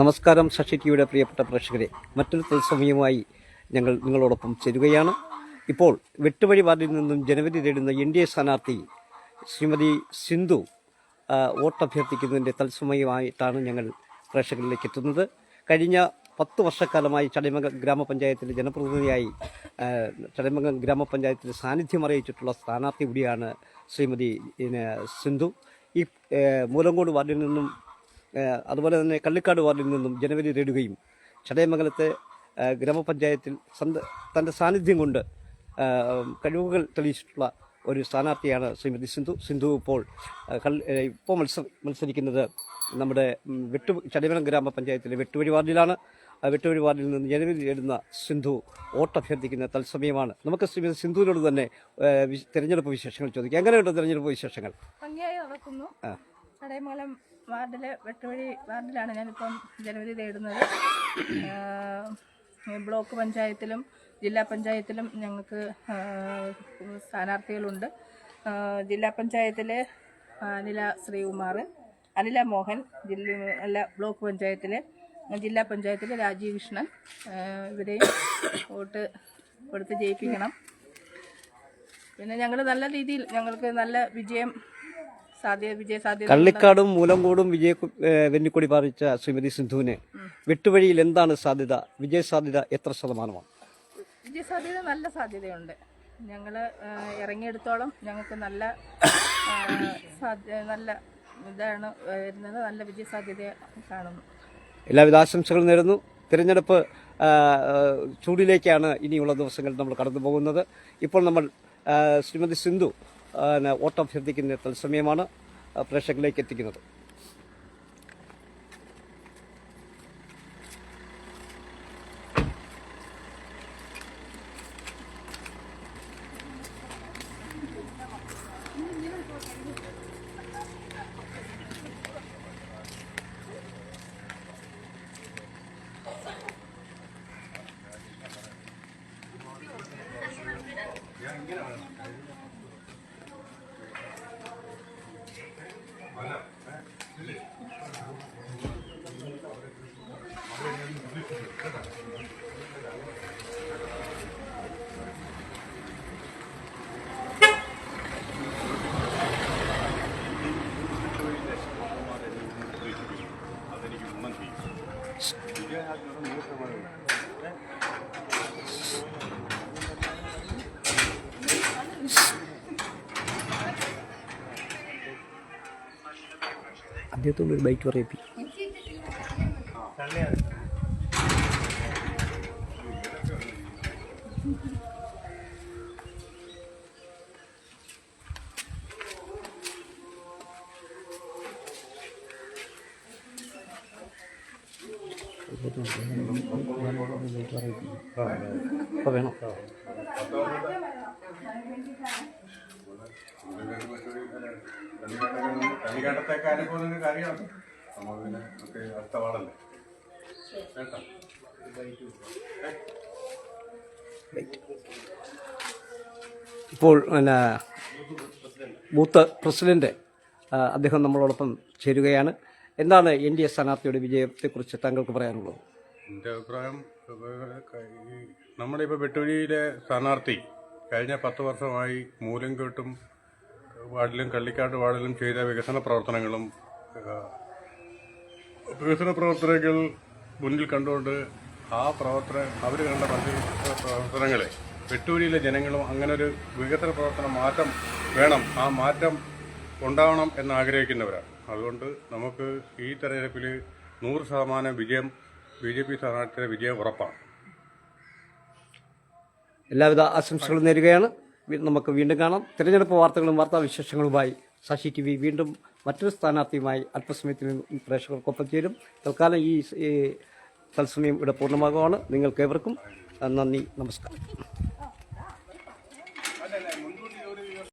നമസ്കാരം ശശി ടിവിയുടെ പ്രിയപ്പെട്ട പ്രേക്ഷകരെ. മറ്റൊരു തത്സമയമായി ഞങ്ങൾ നിങ്ങളോടൊപ്പം ചേരുകയാണ്. ഇപ്പോൾ വെട്ടുവഴി വാർഡിൽ നിന്നും ജനവിധി തേടുന്ന എൻ ഡി എ സ്ഥാനാർത്ഥി ശ്രീമതി സിന്ധു വോട്ടഭ്യർത്ഥിക്കുന്നതിന്റെ തത്സമയമായിട്ടാണ് ഞങ്ങൾ പ്രേക്ഷകരിലേക്ക് എത്തുന്നത്. കഴിഞ്ഞ പത്ത് വർഷക്കാലമായി ചടയമംഗം ഗ്രാമപഞ്ചായത്തിലെ ജനപ്രതിനിധിയായി ചടയമംഗം ഗ്രാമപഞ്ചായത്തിന്റെ സാന്നിധ്യം അറിയിച്ചിട്ടുള്ള സ്ഥാനാർത്ഥി കൂടിയാണ് ശ്രീമതി സിന്ധു. ഈ മൂലങ്കോട് വാർഡിൽ നിന്നും അതുപോലെ തന്നെ കള്ളിക്കാട് വാർഡിൽ നിന്നും ജനുവരി തേടുകയും ചടയമംഗലത്തെ ഗ്രാമപഞ്ചായത്തിൽ സന്ത തന്റെ സാന്നിധ്യം കൊണ്ട് കഴിവുകൾ തെളിയിച്ചിട്ടുള്ള ഒരു സ്ഥാനാർത്ഥിയാണ് ശ്രീമതി സിന്ധു സിന്ധു ഇപ്പോൾ ഇപ്പോൾ മത്സ മത്സരിക്കുന്നത് നമ്മുടെ വെട്ടു ചടയമംഗലം ഗ്രാമപഞ്ചായത്തിലെ വെട്ടുവഴി വാർഡിലാണ്. ആ വെട്ടുവഴി വാർഡിൽ നിന്ന് ജനുവരി തേടുന്ന സിന്ധു വോട്ടഭ്യർത്ഥിക്കുന്ന തത്സമയമാണ്. നമുക്ക് ശ്രീമതി സിന്ധുവിനോട് തന്നെ തിരഞ്ഞെടുപ്പ് വിശേഷങ്ങൾ ചോദിക്കാം. എങ്ങനെയുണ്ട് തിരഞ്ഞെടുപ്പ് വിശേഷങ്ങൾ. ചടയമംഗലം വാർഡിലെ വെട്ടുവഴി വാർഡിലാണ് ഞാനിപ്പം ജനുവരി തേടുന്നത്. ബ്ലോക്ക് പഞ്ചായത്തിലും ജില്ലാ പഞ്ചായത്തിലും ഞങ്ങൾക്ക് സ്ഥാനാർത്ഥികളുണ്ട്. ജില്ലാ പഞ്ചായത്തിലെ അനില ശ്രീകുമാർ അനില മോഹൻ ജില്ല അല്ല ബ്ലോക്ക് പഞ്ചായത്തിലെ ജില്ലാ പഞ്ചായത്തിലെ രാജീവ് കൃഷ്ണൻ ഇവരെയും വോട്ട് കൊടുത്ത് ജയിപ്പിക്കണം. പിന്നെ ഞങ്ങൾ നല്ല രീതിയിൽ ഞങ്ങൾക്ക് നല്ല വിജയം കള്ളിക്കാടും മൂലംകോടും വിജയ വെന്നിക്കൊടി പാറിച്ച ശ്രീമതി സിന്ധുവിന് വെട്ടുവഴിയിൽ എന്താണ് സാധ്യത? വിജയ സാധ്യത എത്ര ശതമാനമാണ്? വിജയ സാധ്യത നല്ല സാധ്യതയുണ്ട്. ഞങ്ങൾ ഇറങ്ങിയെടുത്തോളം ഞങ്ങൾക്ക് നല്ല നല്ല ഇതാണ് വരുന്നത്. നല്ല വിജയ സാധ്യത കാണുന്നു. എല്ലാവിധ ആശംസകളും നേരുന്നു. തിരഞ്ഞെടുപ്പ് ചൂടിലേക്കാണ് ഇനിയുള്ള ദിവസങ്ങളിൽ നമ്മൾ കടന്നു പോകുന്നത് ഇപ്പോൾ നമ്മൾ ശ്രീമതി സിന്ധു ആ, അഭ്യർത്ഥിക്കുന്ന തത്സമയമാണ് പ്രേക്ഷകരിലേക്ക് എത്തിക്കുന്നത്. അദ്ദേഹത്തോട് ഒരു ബൈക്ക് പറയിപ്പിക്കും ഇപ്പോൾ പിന്നെ ബൂത്ത് പ്രസിഡന്റ് അദ്ദേഹം നമ്മളോടൊപ്പം ചേരുകയാണ്. എന്താണ് എൻ ഡി എ സ്ഥാനാർത്ഥിയുടെ വിജയത്തെക്കുറിച്ച് താങ്കൾക്ക് പറയാനുള്ളത്? എന്റെ അഭിപ്രായം നമ്മുടെ ഇപ്പോൾ വെട്ടുവഴിയിലെ സ്ഥാനാർത്ഥി കഴിഞ്ഞ പത്ത് വർഷമായി മൂലംകെട്ടും വാർഡിലും കള്ളിക്കാട്ട് വാർഡിലും ചെയ്ത വികസന പ്രവർത്തനങ്ങളും വികസന പ്രവർത്തനങ്ങൾ മുന്നിൽ കണ്ടുകൊണ്ട് ആ പ്രവർത്തന അവർ കണ്ട പ്രവർത്തനങ്ങളെ വെട്ടൂരിയിലെ ജനങ്ങളും അങ്ങനെ ഒരു വികസന പ്രവർത്തന മാറ്റം വേണം. ആ മാറ്റം ഉണ്ടാവണം എന്ന് ആഗ്രഹിക്കുന്നവരാണ് അതുകൊണ്ട് നമുക്ക് ഈ തെരഞ്ഞെടുപ്പിൽ നൂറ് ശതമാനം വിജയം ബി ജെ പി സ്ഥാനാർത്ഥിയുടെ വിജയം ഉറപ്പാണ്. എല്ലാവിധ ആശംസകളും നേരുകയാണ്. നമുക്ക് വീണ്ടും കാണാം. തിരഞ്ഞെടുപ്പ് വാർത്തകളും വാർത്താവിശേഷങ്ങളുമായി ശശി ടി വി വീണ്ടും മറ്റൊരു സ്ഥാനാർത്ഥിയുമായി അല്പസമയത്തിന് പ്രേക്ഷകർക്കൊപ്പം ചേരും. തൽക്കാലം ഈ തത്സമയം ഇവിടെ പൂർണമാകുവാണ്. നിങ്ങൾക്ക് ഏവർക്കും നന്ദി നമസ്കാരം.